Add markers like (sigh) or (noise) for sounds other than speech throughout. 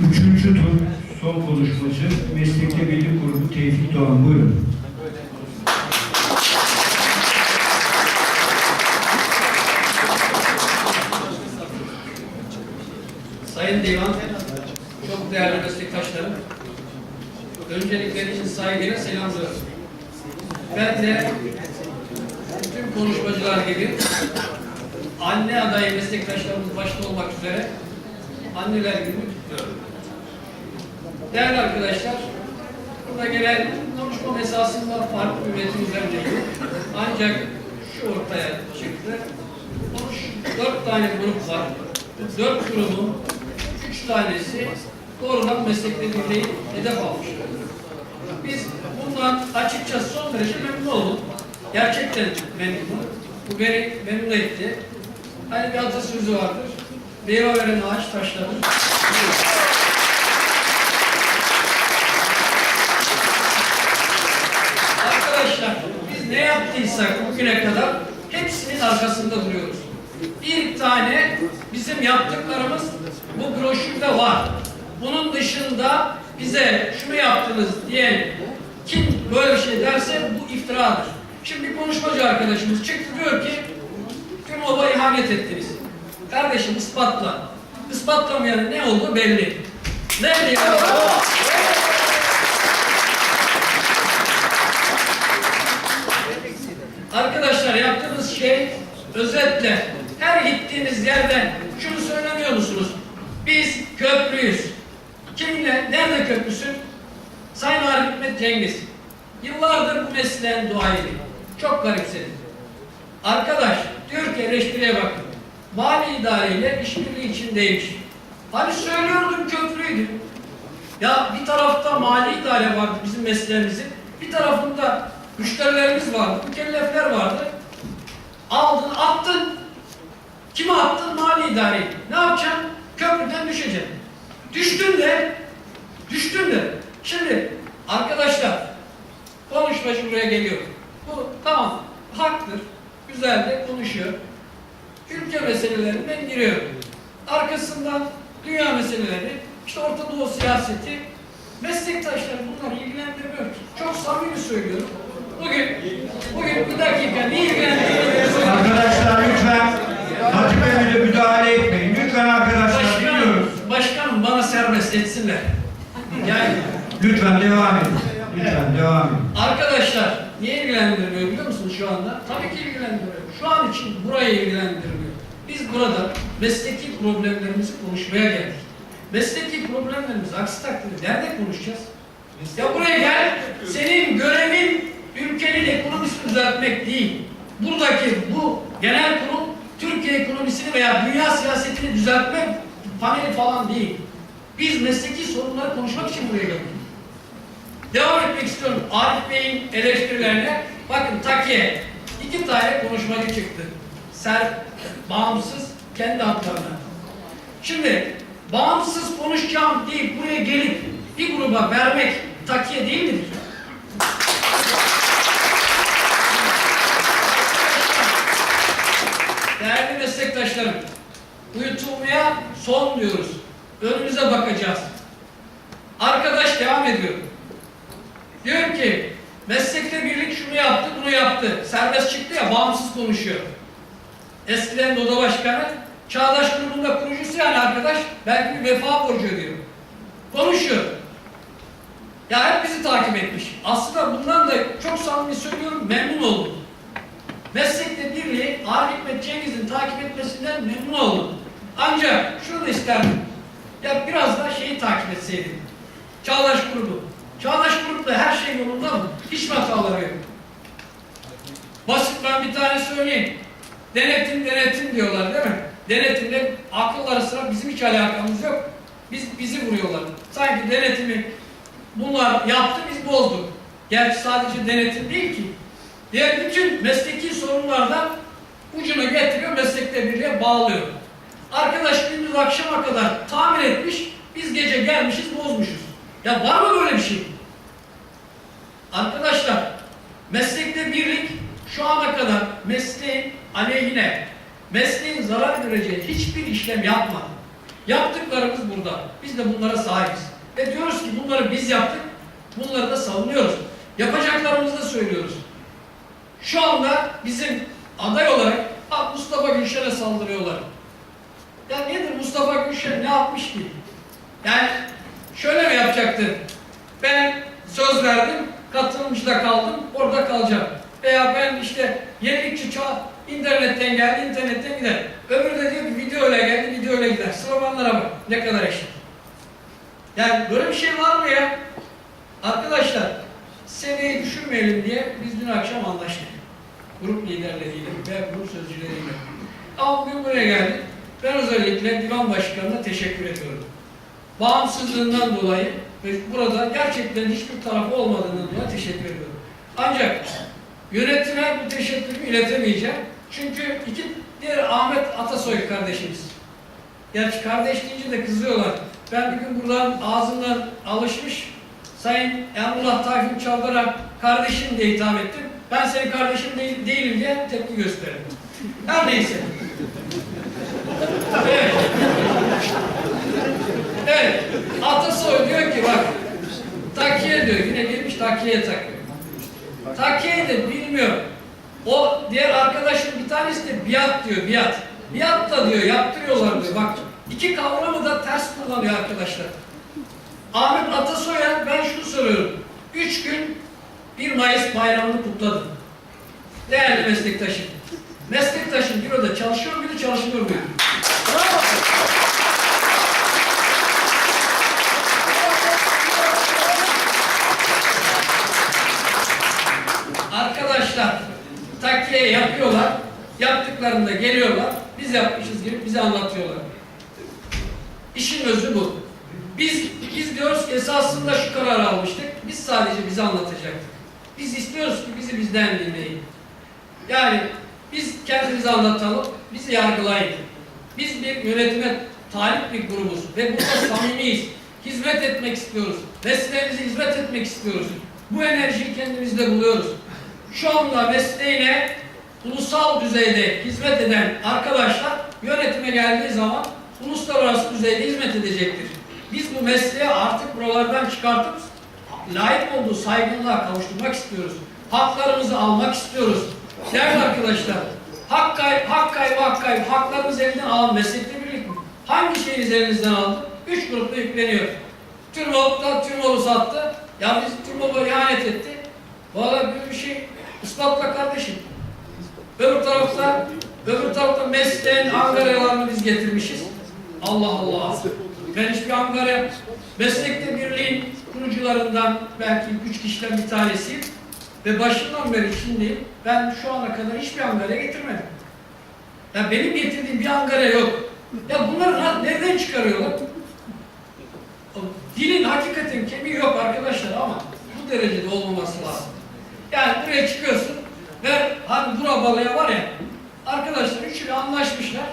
Üçüncü tur son konuşmacı Meslekte Birlik Grubu Tevfik Doğan. Buyurun. Sayın Divan, çok değerli meslektaşlarım, öncelikle için saygıyla selamlıyorum. Ben de tüm konuşmacılar gibi anne adayı meslektaşlarımız başta olmak üzere anneler gününü kutluyorum. Değerli arkadaşlar, burada gelen konuşma esasında farklı üzerinde yok. Ancak şu ortaya çıktı. Konuş, dört tane grup var. Bu dört grubun üç tanesi doğrudan meslekte birliği hedef almış. Biz bundan açıkçası son derece memnun olduk. Gerçekten memnunum. Bu beni memnun etti. Hani bir atasözü vardır. Meyve veren ağaç taşlanır. Arkadaşlar biz ne yaptıysak bugüne kadar hepsinin arkasında duruyoruz. Bir tane bizim yaptıklarımız bu broşürde var. Bunun dışında bize şunu yaptınız diyen kim böyle bir şey derse bu iftiradır. Şimdi konuşmacı arkadaşımız çıktı diyor ki tüm oba ihanet ettiniz. Kardeşim ispatla. Ispatlamayanın ne olduğu belli. Nerede ya? Arkadaşlar yaptığınız şey özetle her gittiğiniz yerden şunu söylemiyor musunuz? Biz köprüyüz. Kiminle? Nerede köprüsün? Sayın Arif Hikmet Cengiz. Yıllardır bu mesleğin duayeni. Çok garipsedim. Arkadaş diyor ki eleştiriye bakın. Mali idareyle işbirliği içindeymiş. Hani söylüyordum köprüydü. Ya bir tarafta mali idare vardı bizim mesleğimizin. Bir tarafında müşterilerimiz vardı, mükellefler vardı. Aldın, attın. Kime attın? Mali idareyi. Ne yapacaksın? Köprüden düşeceksin. Düştün de, düştün de. Şimdi arkadaşlar, konuşmacı buraya geliyor. Bu tamam, haktır, güzel de konuşuyor. Ülke meselelerinden giriyor. Arkasından dünya meseleleri, işte Orta Doğu siyaseti, meslektaşları bunlar ilgilendirmiyor. Çok samimi söylüyorum. Bugün, bugün bir dakika ne ilgilendiriyor? Arkadaşlar lütfen Hatip Emre'ye müdahale etmeyin. Lütfen arkadaşlar biliyoruz. Başkanım, başkanım bana serbest etsinler. Yani Lütfen devam edin. Lütfen devam edin. arkadaşlar niye ilgilendirmiyor biliyor musunuz şu anda? Tabii ki ilgilendiriyor. Şu an için burayı ilgilendirmiyor. Biz burada mesleki problemlerimizi konuşmaya geldik. Mesleki problemlerimizi aksi takdirde nerede konuşacağız? Ya buraya gel, senin görevin ülkenin ekonomisini düzeltmek değil. Buradaki bu genel kurul Türkiye ekonomisini veya dünya siyasetini düzeltmek paneli falan değil. Biz mesleki sorunları konuşmak için buraya geldik. Devam etmek istiyorum. Arif Bey'in eleştirilerine. Bakın Takiye iki tane konuşmacı çıktı. Ser, bağımsız, kendi haklarına. Şimdi bağımsız konuşacağım deyip buraya gelip bir gruba vermek takiye değil midir? Değerli meslektaşlarım, uyutulmaya son diyoruz. Önümüze bakacağız. Arkadaş devam ediyor. Diyor ki meslekte birlik şunu yaptı, bunu yaptı. Serbest çıktı ya, bağımsız konuşuyor. Eskiden Doda Başkanı, Çağdaş grubunda kurucusu yani arkadaş, belki bir vefa borcu ödüyor. Konuşuyor. Ya hep bizi takip etmiş. Aslında bundan da çok samimi söylüyorum, memnun oldum. Meslekte birliği Arif Hikmet Cengiz'in takip etmesinden memnun oldum. Ancak şunu da isterdim. Ya biraz da şeyi takip etseydim. Çağdaş grubu. Çağdaş grupta her şey yolunda mı? Hiç hataları yok? Basit ben bir tane söyleyeyim. Denetim denetim diyorlar değil mi? Denetimle akılları sıra bizim hiç alakamız yok. Biz bizi vuruyorlar. Sanki denetimi bunlar yaptı biz bozduk. Gerçi sadece denetim değil ki. Diğer bütün mesleki sorunlardan ucuna getiriyor, meslekte birliğe bağlıyor. Arkadaş gündüz akşama kadar tamir etmiş, biz gece gelmişiz bozmuşuz. Ya var mı böyle bir şey? Arkadaşlar, meslekte birlik şu ana kadar mesleğin aleyhine, mesleğin zarar göreceği hiçbir işlem yapmadı. Yaptıklarımız burada. Biz de bunlara sahibiz. Ve diyoruz ki bunları biz yaptık. Bunları da savunuyoruz. Yapacaklarımızı da söylüyoruz. Şu anda bizim aday olarak "Ah, Mustafa Gülşen'e saldırıyorlar. Ya nedir Mustafa Gülşen ne yapmış ki? Yani şöyle mi yapacaktı? Ben söz verdim, katılımcıda kaldım, orada kalacağım. Veya ben işte yenilikçi çağ, internetten geldi, internetten gider. Öbürü de diyor ki video öyle geldi, video öyle gider. Sloganlara bak, ne kadar eşit. Yani böyle bir şey var mı ya? Arkadaşlar, seneyi düşünmeyelim diye biz dün akşam anlaştık. Grup liderleriyle ve grup sözcüleriyle. Ama bugün buraya geldik. Ben özellikle divan başkanına teşekkür ediyorum. Bağımsızlığından dolayı ve burada gerçekten hiçbir tarafı olmadığından dolayı teşekkür ediyorum. Ancak yönetime bu teşekkürümü iletemeyeceğim. Çünkü iki diğer Ahmet Atasoy kardeşimiz. Gerçi kardeş deyince de kızıyorlar. Ben bir gün buradan ağzından alışmış Sayın Emrullah Tayfun Çavdar'a kardeşim diye hitap ettim. Ben senin kardeşin değil, değilim diye tepki gösterdim. Her neyse. Evet. Atasoy diyor ki bak takiye diyor. Yine girmiş takiye takıyor. Takiye de bilmiyor. O diğer arkadaşın bir tanesi de biat diyor biat. Biat da diyor yaptırıyorlar diyor. Bak iki kavramı da ters kullanıyor arkadaşlar. Ahmet Atasoy'a ben şunu soruyorum. Üç gün 1 Mayıs bayramını kutladım. Değerli meslektaşım. Meslektaşım büroda çalışıyor muydu, çalışmıyor muydu? Yaptıklarında geliyorlar. Biz yapmışız gibi bize anlatıyorlar. İşin özü bu. Biz biz diyoruz ki esasında şu kararı almıştık. Biz sadece bize anlatacaktık. Biz istiyoruz ki bizi bizden dinleyin. Yani biz kendimizi anlatalım, bizi yargılayın. Biz bir yönetime talip bir grubuz ve burada (coughs) samimiyiz. Hizmet etmek istiyoruz. Mesleğimize hizmet etmek istiyoruz. Bu enerjiyi kendimizde buluyoruz. Şu anda mesleğine ulusal düzeyde hizmet eden arkadaşlar yönetime geldiği zaman uluslararası düzeyde hizmet edecektir. Biz bu mesleği artık buralardan çıkartıp layık olduğu saygınlığa kavuşturmak istiyoruz. Haklarımızı almak istiyoruz. Değerli arkadaşlar, hak kaybı, hak kaybı, hak kaybı, haklarımızı elinden alan meslekte birlik mi? Hangi şeyinizi elinizden aldı? Üç grupta yükleniyor. Türmoluk'ta Türmol'u sattı. Ya biz Türmol'a ihanet etti. Valla bir şey ispatla kardeşim. Öbür tarafta, öbür tarafta mesleğin Ankara'larını biz getirmişiz. Allah Allah. Ben hiçbir Ankara meslekte birliğin kurucularından belki üç kişiden bir tanesiyim. Ve başından beri şimdi ben şu ana kadar hiçbir Ankara getirmedim. Ya benim getirdiğim bir Ankara yok. Ya bunları nereden çıkarıyorlar? Dilin hakikaten kemiği yok arkadaşlar ama bu derecede olmaması lazım. Yani buraya çıkıyorsun ve hani bura balıya var ya arkadaşlar üçünü anlaşmışlar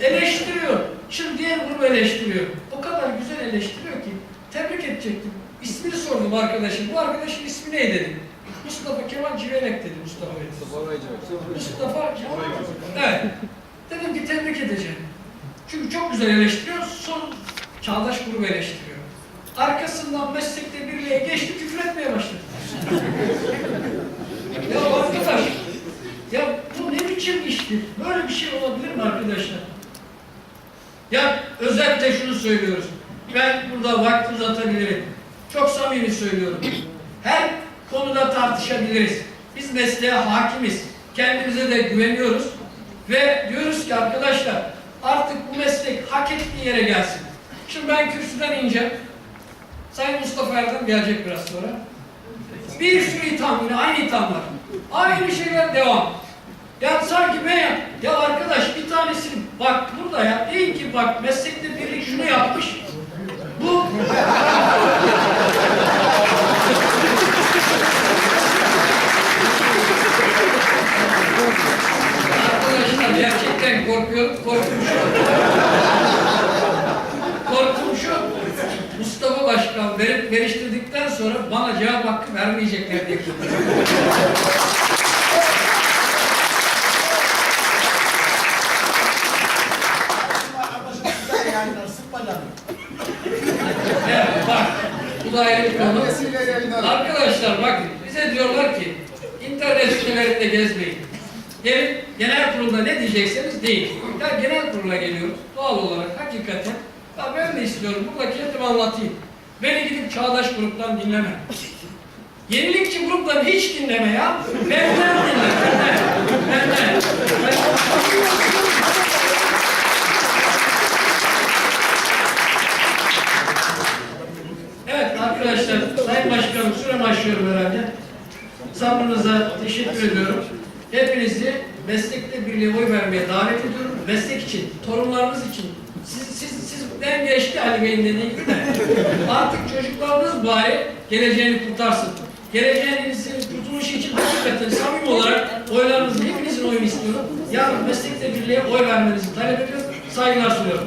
eleştiriyor. Şimdi diğer grubu eleştiriyor. O kadar güzel eleştiriyor ki tebrik edecektim. İsmini sordum arkadaşım. Bu arkadaşın ismi ne dedim. Mustafa Kemal Civelek dedi Mustafa Bey. Mustafa Kemal. Evet. Dedim ki tebrik edeceğim. Çünkü çok güzel eleştiriyor. Son çağdaş grubu eleştiriyor. Arkasından meslekte birliğe geçti küfür etmeye başladı. ya arkadaş, ya bu ne iştir? Böyle bir şey olabilir mi arkadaşlar? Ya özetle şunu söylüyoruz. Ben burada vakti uzatabilirim. Çok samimi söylüyorum. Her konuda tartışabiliriz. Biz mesleğe hakimiz. Kendimize de güveniyoruz. Ve diyoruz ki arkadaşlar artık bu meslek hak ettiği yere gelsin. Şimdi ben kürsüden ineceğim. Sayın Mustafa Erdem gelecek biraz sonra. Bir sürü itham yine aynı ithamlar. Aynı şeyler devam. Ya sanki ben ya, arkadaş bir tanesi bak burada ya deyin ki bak meslekte birlik şunu yapmış. Bu Arkadaşlar gerçekten korkuyorum, korkum şu. Korkum şu. Mustafa Başkan verip veriştirdikten sonra bana cevap hakkı vermeyecekler diye korkuyorum. Bu da ayrı bir konu. Arkadaşlar bakın bize diyorlar ki internet sitelerinde gezmeyin. Gelin genel kurulda ne diyecekseniz deyin. Ya genel kurula geliyoruz. Doğal olarak hakikaten ya ben de istiyorum burada kendimi anlatayım. Beni gidip çağdaş gruptan dinleme. Yenilikçi gruptan hiç dinleme ya. Benden dinle. Benden. Benden. Ben- Evet arkadaşlar, Sayın Başkanım sürem aşıyorum herhalde. Sabrınıza teşekkür ediyorum. Hepinizi meslekte birliğe oy vermeye davet ediyorum. Meslek için, torunlarınız için. Siz, siz, sizden geçti Ali Bey'in dediği. Artık çocuklarınız bari geleceğini kurtarsın. Geleceğinizin kurtuluşu için hakikaten samimi olarak oylarınızı, hepinizin oyunu istiyorum. Yarın meslekte birliğe oy vermenizi talep ediyorum. Saygılar sunuyorum.